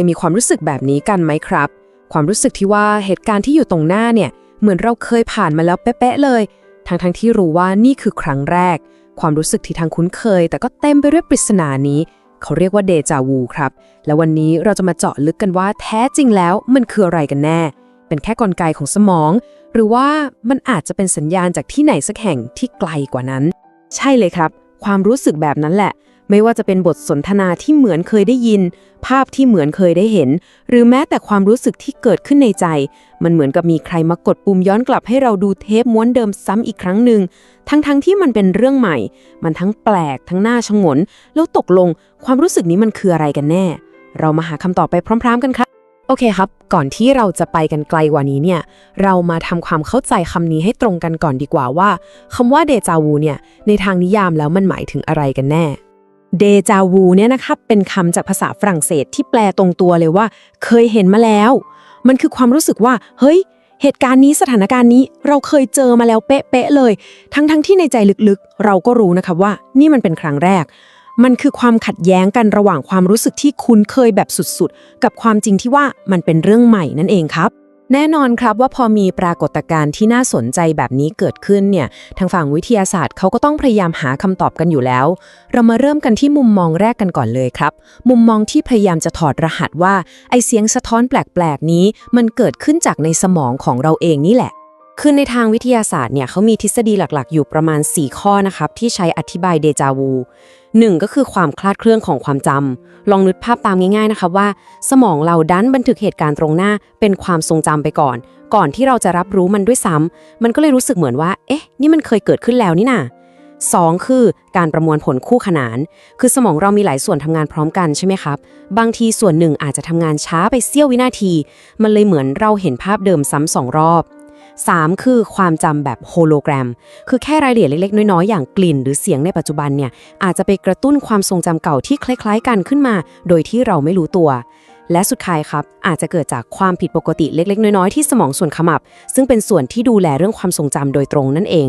ยมีความรู้สึกแบบนี้กันไหมครับ ความรู้สึกที่ว่าเหตุการณ์ที่อยู่ตรงหน้าเนี่ย เหมือนเราเคยผ่านมาแล้วเป๊ะๆเลย ทั้งๆทที่รู้ว่านี่คือครั้งแรก ความรู้สึกที่ทางคุ้นเคย แต่ก็เต็มไปด้วยปริศนานี้ เขาเรียกว่าเดจาวูครับ และวันนี้เราจะมาเจาะลึกกันว่าแท้จริงแล้วมันคืออะไรกันแน่ เป็นแค่กลไกของสมอง หรือว่ามันอาจจะเป็นสัญญาณจากที่ไหนสักแห่งที่ไกลกว่านั้น ใช่เลยครับ ความรู้สึกแบบนั้นแหละ ไม่ว่าจะเป็นบทสนทนาที่เหมือนเคยได้ยิน ภาพที่เหมือนเคยได้เห็น หรือแม้แต่ความรู้สึกที่เกิดขึ้นในใจ มันเหมือนกับมีใครมากดปุ่มย้อนกลับให้เราดูเทปม้วนเดิมซ้ำอีกครั้งหนึ่งทั้งๆทที่มันเป็นเรื่องใหม่ มันทั้งแปลกทั้งน่าชงน แล้วตกลงความรู้สึกนี้มันคืออะไรกันแน่ เรามาหาคำตอบไปพร้อม ๆ กันครับโอเคครับ ก่อนที่เราจะไปกันไกลกว่านี้เนี่ย เรามาทำความเข้าใจคำนี้ให้ตรงกันก่อนดีกว่าว่าคำว่าเดจาวูเนี่ย ในทางนิยามแล้วมันหมายถึงอะไรกันแน่ เดจาวูเนี่ยนะครับเป็นคำจากภาษาฝรั่งเศสที่แปลตรงตัวเลยว่า เคยเห็นมาแล้ว มันคือความรู้สึกว่า เฮ้ย เหตุการณ์นี้สถานการณ์นี้เราเคยเจอมาแล้วเป๊ะๆเลย ทั้งๆทที่ในใจลึกๆ เราก็รู้นะครับว่า นี่มันเป็นครั้งแรก มันคือความขัดแย้งกันระหว่างความรู้สึกที่คุ้นเคยแบบสุดๆ กับความจริงที่ว่ามันเป็นเรื่องใหม่นั่นเองครับ แน่นอนครับว่าพอมีปรากฏการณ์ที่น่าสนใจแบบนี้เกิดขึ้นเนี่ย ทางฝั่งวิทยาศาสตร์เขาก็ต้องพยายามหาคำตอบกันอยู่แล้ว เรามาเริ่มกันที่มุมมองแรกกันก่อนเลยครับ มุมมองที่พยายามจะถอดรหัสว่า ไอเสียงสะท้อนแปลกๆนี้ มันเกิดขึ้นจากในสมองของเราเองนี่แหละ คือในทางวิทยาศาสตร์เนี่ยเขามีทฤษฎีหลักๆ อยู่ประมาณ 4 ข้อนะครับ ที่ใช้อธิบายเดจาวูหนึ่งก็คือความคลาดเคลื่อนของความจำลองนึกภาพตามง่ายๆนะคะว่า สมองเราดันบันทึกเหตุการณ์ตรงหน้าเป็นความทรงจำไปก่อน ก่อนที่เราจะรับรู้มันด้วยซ้ำมันก็เลยรู้สึกเหมือนว่า เอ๊ะ นี่มันเคยเกิดขึ้นแล้วนี่นาสองคือการประมวลผลคู่ขนาน คือสมองเรามีหลายส่วนทำงานพร้อมกันใช่ไหมครับ บางทีส่วนหนึ่งอาจจะทำงานช้าไปเสี้ยววินาที มันเลยเหมือนเราเห็นภาพเดิมซ้ำสองรอบ 3. คือความจำแบบโฮโลแกรม คือแค่รายละเอียดเล็ก ๆ น้อย ๆ อย่างกลิ่น หรือเสียงในปัจจุบันเนี่ยอาจจะไปกระตุ้นความทรงจำเก่าที่คล้าย ๆ กันขึ้นมา โดยที่เราไม่รู้ตัว และสุดท้ายครับ อาจจะเกิดจากความผิดปกติเล็ก ๆ น้อย ๆ ที่สมองส่วนขมับ ซึ่งเป็นส่วนที่ดูแลเรื่องความทรงจำโดยตรงนั่นเอง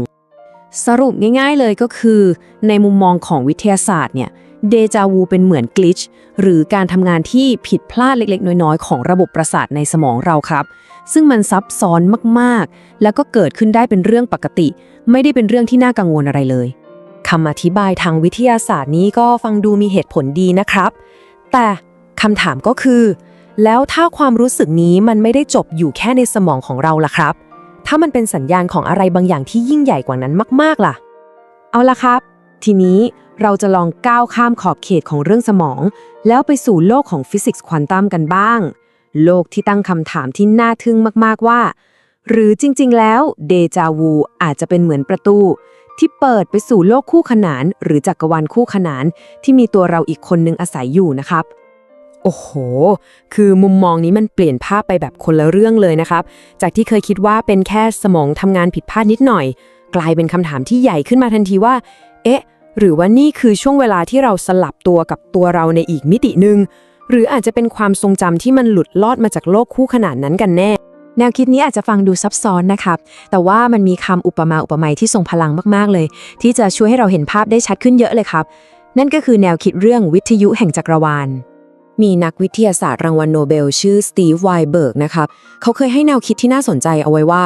สรุปง่าย ๆ เลยก็คือ ในมุมมองของวิทยาศาสตร์เนี่ยเดจาวูเป็นเหมือนกลิชหรือการทำงานที่ผิดพลาดเล็กๆ น้อยๆ ของระบบประสาทในสมองเราครับ ซึ่งมันซับซ้อนมากๆ แล้วก็เกิดขึ้นได้เป็นเรื่องปกติ ไม่ได้เป็นเรื่องที่น่ากังวลอะไรเลยคำอธิบายทางวิทยาศาสตร์นี้ก็ฟังดูมีเหตุผลดีนะครับ แต่คำถามก็คือ แล้วถ้าความรู้สึกนี้มันไม่ได้จบอยู่แค่ในสมองของเราล่ะครับ ถ้ามันเป็นสัญญาณของอะไรบางอย่างที่ยิ่งใหญ่กว่านั้นมาก ๆล่ะ เอาละครับ ทีนี้เราจะลองก้าวข้ามขอบเขตของเรื่องสมอง แล้วไปสู่โลกของฟิสิกส์ควอนตัมกันบ้าง โลกที่ตั้งคำถามที่น่าทึ่งมากๆว่า หรือจริงๆ แล้วเดจาวูอาจจะเป็นเหมือนประตู ที่เปิดไปสู่โลกคู่ขนาน หรือจักรวาลคู่ขนาน ที่มีตัวเราอีกคนนึงอาศัยอยู่นะครับโอ้โห คือมุมมองนี้มันเปลี่ยนภาพไปแบบคนละเรื่องเลยนะครับ จากที่เคยคิดว่าเป็นแค่สมองทำงานผิดพลาดนิดหน่อย กลายเป็นคำถามที่ใหญ่ขึ้นมาทันทีว่า เอ๊ะ หรือว่านี่คือช่วงเวลาที่เราสลับตัวกับตัวเราในอีกมิติหนึ่ง หรืออาจจะเป็นความทรงจำที่มันหลุดลอดมาจากโลกคู่ขนานนั้นกันแน่ แนวคิดนี้อาจจะฟังดูซับซ้อนนะครับ แต่ว่ามันมีคำอุปมาอุปไมยที่ทรงพลังมากๆเลย ที่จะช่วยให้เราเห็นภาพได้ชัดขึ้นเยอะเลยครับ นั่นก็คือแนวคิดเรื่องวิทยุแห่งจักรวาลมีนักวิทยาศาสตร์รางวัลโนเบล ชื่อสตีฟไวเบิร์กนะครับเขาเคยให้แนวคิดที่น่าสนใจเอาไว้ว่า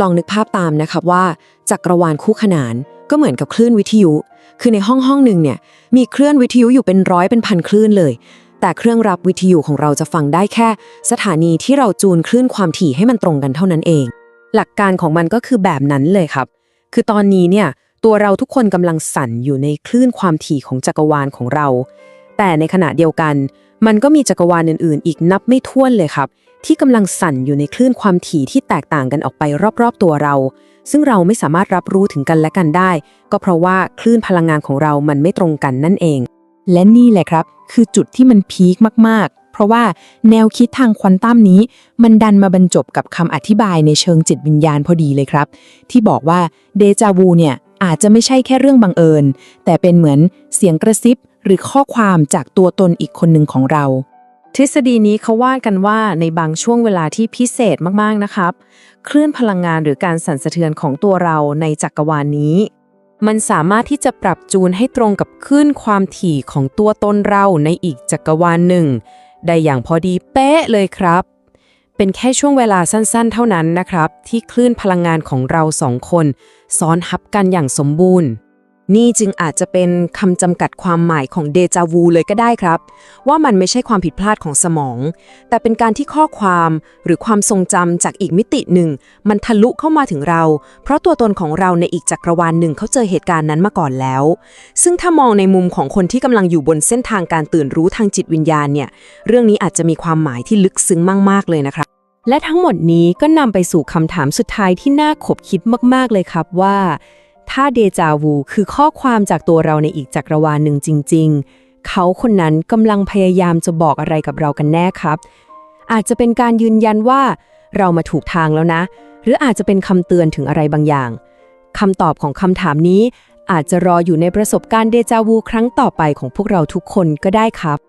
ลองนึกภาพตามนะครับว่า จักรวาลคู่ขนานก็เหมือนกับคลื่นวิทยุ คือในห้องห้องหนึ่งเนี่ยมีเคลื่อนวิทยุอยู่เป็นร้อยเป็นพันคลื่นเลย แต่เครื่องรับวิทยุของเราจะฟังได้แค่ สถานีที่เราจูนคลื่นความถี่ให้มันตรงกันเท่านั้นเอง หลักการของมันก็คือแบบนั้นเลยครับ คือตอนนี้เนี่ยตัวเราทุกคนกำลังสั่นอยู่ในคลื่นความถี่ของจักรวาลของเรา แต่ในขณะเดียวกัน มันก็มีจักรวาลอื่น ๆ อีกนับไม่ถ้วนเลยครับ ที่กำลังสั่นอยู่ในคลื่นความถี่ที่แตกต่างกันออกไปรอบ ๆ ตัวเรา ซึ่งเราไม่สามารถรับรู้ถึงกันและกันได้ ก็เพราะว่าคลื่นพลังงานของเรามันไม่ตรงกันนั่นเอง และนี่แหละครับ คือจุดที่มันพีคมากๆ เพราะว่าแนวคิดทางควอนตัมนี้ มันดันมาบรรจบกับคำอธิบายในเชิงจิตวิญญาณพอดีเลยครับ ที่บอกว่าเดจาวูเนี่ยอาจจะไม่ใช่แค่เรื่องบังเอิญ แต่เป็นเหมือนเสียงกระซิบ หรือข้อความจากตัวตนอีกคนหนึ่งของเรา ทฤษฎีนี้เขาว่ากันว่าในบางช่วงเวลาที่พิเศษมากๆนะครับ คลื่นพลังงานหรือการสั่นสะเทือนของตัวเราในจักรวาลนี้ มันสามารถที่จะปรับจูนให้ตรงกับคลื่นความถี่ของตัวตนเราในอีกจักรวาลหนึ่ง ได้อย่างพอดีเป๊ะเลยครับ เป็นแค่ช่วงเวลาสั้นๆ เท่านั้นนะครับ ที่คลื่นพลังงานของเราสองคน ซ้อนทับกันอย่างสมบูรณ์ นี่จึงอาจจะเป็นคำจำกัดความหมายของเดจาวูเลยก็ได้ครับ ว่ามันไม่ใช่ความผิดพลาดของสมอง แต่เป็นการที่ข้อความหรือความทรงจำจากอีกมิติหนึ่ง มันทะลุเข้ามาถึงเรา เพราะตัวตนของเราในอีกจักรวาลหนึ่งเขาเจอเหตุการณ์นั้นมาก่อนแล้ว ซึ่งถ้ามองในมุมของคนที่กำลังอยู่บนเส้นทางการตื่นรู้ทางจิตวิญญาณเนี่ยเรื่องนี้อาจจะมีความหมายที่ลึกซึ้งมาก ๆ เลยนะครับ และทั้งหมดนี้ก็นำไปสู่คำถามสุดท้ายที่น่าขบคิดมาก ๆ เลยครับว่า ถ้าเดจาวูคือข้อความจากตัวเราในอีกจักรวาลหนึ่งจริง ๆ เขาคนนั้นกำลังพยายามจะบอกอะไรกับเรากันแน่ครับ อาจจะเป็นการยืนยันว่าเรามาถูกทางแล้วนะ หรืออาจจะเป็นคำเตือนถึงอะไรบางอย่างคำตอบของคำถามนี้อาจจะรออยู่ในประสบการณ์เดจาวูครั้งต่อไปของพวกเราทุกคนก็ได้ครับ